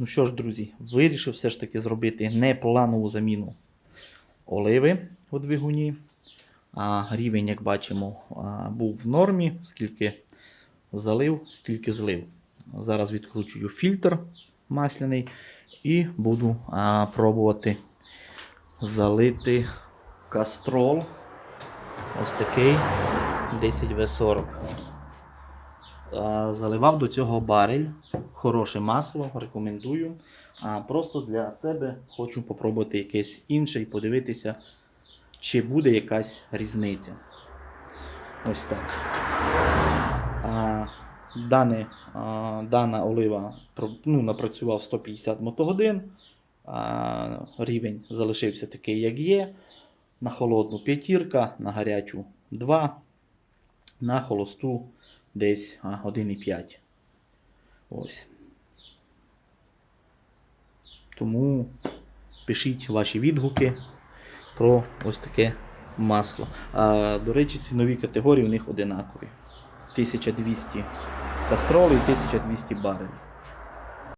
Ну що ж, друзі, вирішив все ж таки зробити не планову заміну оливи у двигуні. А рівень, як бачимо, був в нормі, скільки залив, стільки злив. Зараз відкручую фільтр масляний і буду пробувати залити кастрол. Ось такий 10В40. А, Заливав до цього барель. Хороше масло, рекомендую. А просто для себе хочу попробувати якесь інше і подивитися, чи буде якась різниця. Ось так. А, дане, а, дана олива ну, напрацював 150 мотогодин. А, рівень залишився такий, як є. На холодну п'ятірка, на гарячу 2, на холосту десь 1,5. Ось. Тому пишіть ваші відгуки про ось таке масло. А, до речі, цінові категорії у них одинакові. 1200 кастролів і 1200 барель.